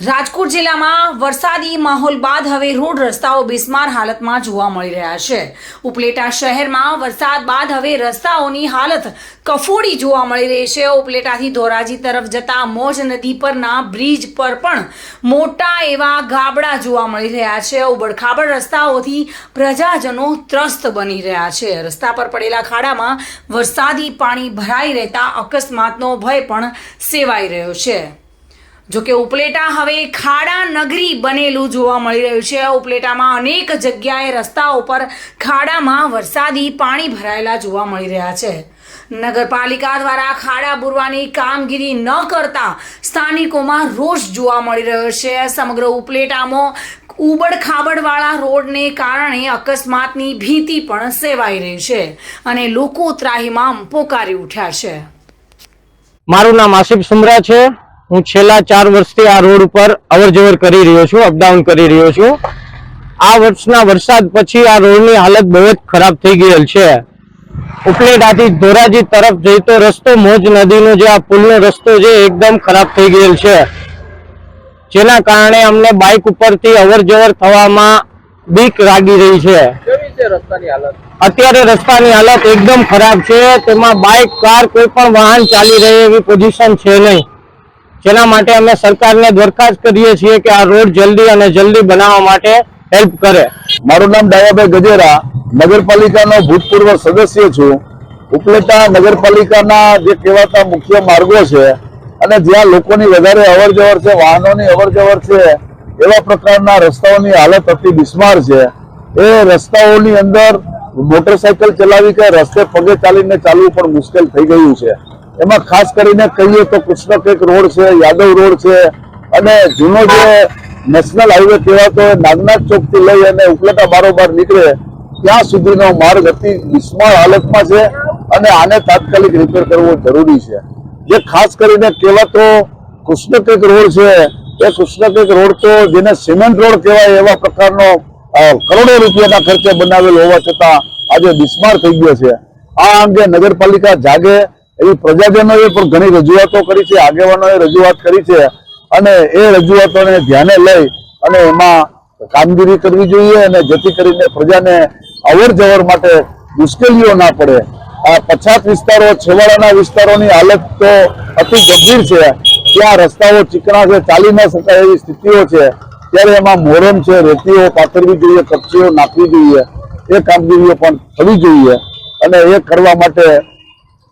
રાજકોટ જિલ્લામાં વરસાદી માહોલ બાદ હવે રોડ રસ્તાઓ બિસ્માર હાલતમાં જોવા મળી રહ્યા છે. ઉપલેટા શહેરમાં વરસાદ બાદ હવે રસ્તાઓની હાલત કફોડી જોવા મળી રહી છે. ઉપલેટાથી ધોરાજી તરફ જતા મોજ નદી પરના બ્રિજ પર પણ મોટા એવા ગાબડા જોવા મળી રહ્યા છે. ઉબડખાબડ રસ્તાઓથી પ્રજાજનો ત્રસ્ત બની રહ્યા છે. રસ્તા પર પડેલા ખાડામાં વરસાદી પાણી ભરાઈ રહેતા અકસ્માતનો ભય પણ સેવાઈ રહ્યો છે. જોકે ઉપલેટા હવે ખાડા નગરી બનેલું જોવા મળી રહ્યું છે. ઉપલેટામાં અનેક જગ્યાએ રસ્તાઓ પર ખાડામાં વરસાદી પાણી ભરાયેલા જોવા મળી રહ્યા છે. નગરપાલિકા દ્વારા ખાડા બુરવાની કામગીરી ન કરતા સ્થાનિકોમાં રોષ જોવા મળી રહ્યો છે. સમગ્ર ઉપલેટામાં ઉબડ ખાબડવાળા રોડને કારણે અકસ્માતની ભીતિ પણ સેવાઈ રહી છે અને લોકો ત્રાહીમામ પોકારી ઉઠ્યા છે. મારું નામ આસિફ સુમરા છે. હું છેલ્લા ચાર વર્ષથી આ રોડ ઉપર અવર જવર કરી રહ્યો છું અપડાઉન કરી રહ્યો છું. આ વર્ષના વરસાદ પછી આ રોડની હાલત બહુ જ ખરાબ થઈ ગયેલ છે. ઉપલેટાથી ધોરાજી તરફ જઈતો રસ્તો મોજ નદીનો જે આ પુલનો રસ્તો છે એકદમ ખરાબ થઈ ગયેલ છે. જેના કારણે અમને બાઇક ઉપરથી અવર જવર થવામાં બીક લાગી રહી છે. અત્યારે રસ્તાની હાલત એકદમ ખરાબ છે. તેમાં બાઇક કાર કોઈ પણ વાહન ચાલી રહે એવી પોઝિશન છે નહીં. જેના માટે અમે સરકારને દરખાસ્ત કરીએ છીએ કે આ રોડ જલ્દી અને જલ્દી બનાવવા માટે હેલ્પ કરે. મારું નામ ડાયાભાઈ ગજેરા, નગરપાલિકાનો ભૂતપૂર્વ સદસ્ય છું. ઉપલેટા નગરપાલિકાના જે કહેવાતા મુખ્ય માર્ગો છે અને જ્યાં લોકોની વધારે અવર જવર છે, વાહનોની અવર જવર છે, એવા પ્રકારના રસ્તાઓની હાલત અતિ બિસ્માર છે. એ રસ્તાઓની અંદર મોટરસાયકલ ચલાવી કે રસ્તે પગે ચાલીને ચાલવું પણ મુશ્કેલ થઈ ગયું છે. એમાં ખાસ કરીને કહીએ તો કૃષ્ણ કેક રોડ છે, યાદવ રોડ છે, અને જૂનો જે નેશનલ હાઈવે કહેવાતો નાગનાથ ચોકથી લઈ અને ઉપલેટા બારોબાર નીકળે, ત્યાં સુધીનો માર્ગ અતિ બિસ્માર હાલતમાં છે અને આને તાત્કાલિક રિપેર કરવો જરૂરી છે. જે ખાસ કરીને કહેવાતો કૃષ્ણ કેક રોડ છે, એ કૃષ્ણ કેક રોડ તો જેને સિમેન્ટ રોડ કહેવાય એવા પ્રકારનો કરોડો રૂપિયાના ખર્ચે બનાવેલ હોવા છતાં આજે બિસ્માર થઈ ગયો છે. આ અંગે નગરપાલિકા જાગે એવી પ્રજાજનોએ પણ ઘણી રજૂઆતો કરી છે, આગેવાનોએ રજૂઆત કરી છે અને એ રજૂઆતોને ધ્યાને લઈ અને એમાં કામગીરી કરવી જોઈએ અને જેથી કરીને પ્રજાને અવર જવર માટે મુશ્કેલીઓ ના પડે. આ પછાત વિસ્તારો, છેવાડાના વિસ્તારોની હાલત તો અતિ ગંભીર છે. ત્યાં રસ્તાઓ ચીકણા છે, ચાલી ન શકાય એવી સ્થિતિઓ છે. ત્યારે એમાં મોરમ છે, રેતીઓ, પાથરવી જોઈએ, કપચીઓ નાખવી જોઈએ. એ કામગીરીઓ પણ થવી જોઈએ. અને એ કરવા માટે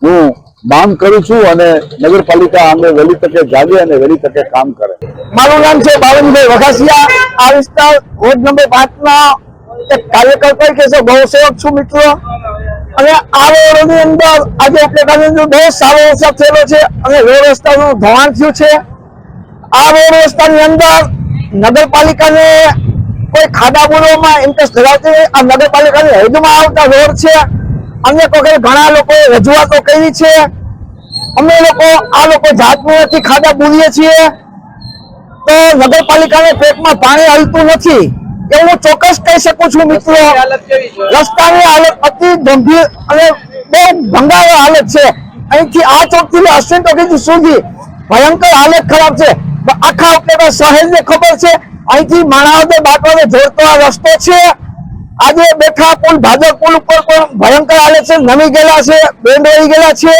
હું માંગ કરું છું અને નગરપાલિકા આમે વહેલી તકે જાગે અને વહેલી તકે કામ કરે. મારું નામ છે બાવનભાઈ વઘાસિયા. આ વિસ્તાર વોર્ડ નંબર પાંચ ના એક કાર્યકર તરીકે છે. બહુ સેવક છું મિત્રો. અને આ રોડની અંદર આજે અંદર બહુ સારો વરસાદ થયેલો છે અને રોડ રસ્તાનું ધોવાણ થયું છે. આ રોડ રસ્તાની અંદર નગરપાલિકાને કોઈ ખાડા બોલવામાં ઇન્ટરેસ્ટ ધરાવતી આ નગરપાલિકાની હદમાં આવતા રોડ છે. અનેક વખત ઘણા લોકોએ રજૂઆતો કરી છે? અમે લોકો આ લોકો જાતનું નથી ખાડા બોલીએ છીએ. તો નગરપાલિકાને પેટમાં પાણી હલતું નથી. એવું હું ચોક્કસ કહી શકું છું મિત્રો. રસ્તાની હાલત અતિ ગંભીર અને બહુ ભંગાર હાલત છે. અહીંથી આ ચોકથી અશ્વિન ચોકી સુધી ભયંકર હાલત ખરાબ છે. આખા ઉપલેટા શહેરને ખબર છે. અહીંથી માણાવદર બાટવાને જોડતો આ રસ્તો છે. આજે બેઠા પુલ ભાદર પુલ ઉપર પણ ભયંકર હાલત છે નમી ગયેલા છે બેન્ડ રહી ગયેલા છે.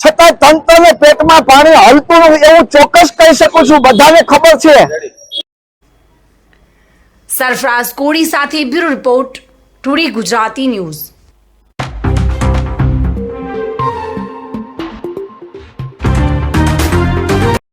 છતાં તંત્રને પેટમાં પાણી હલતું એવું ચોક્કસ કહી શકું છું, બધાને ખબર છે. સરફરાઝ કોડી સાથે bureau report today Gujarati news.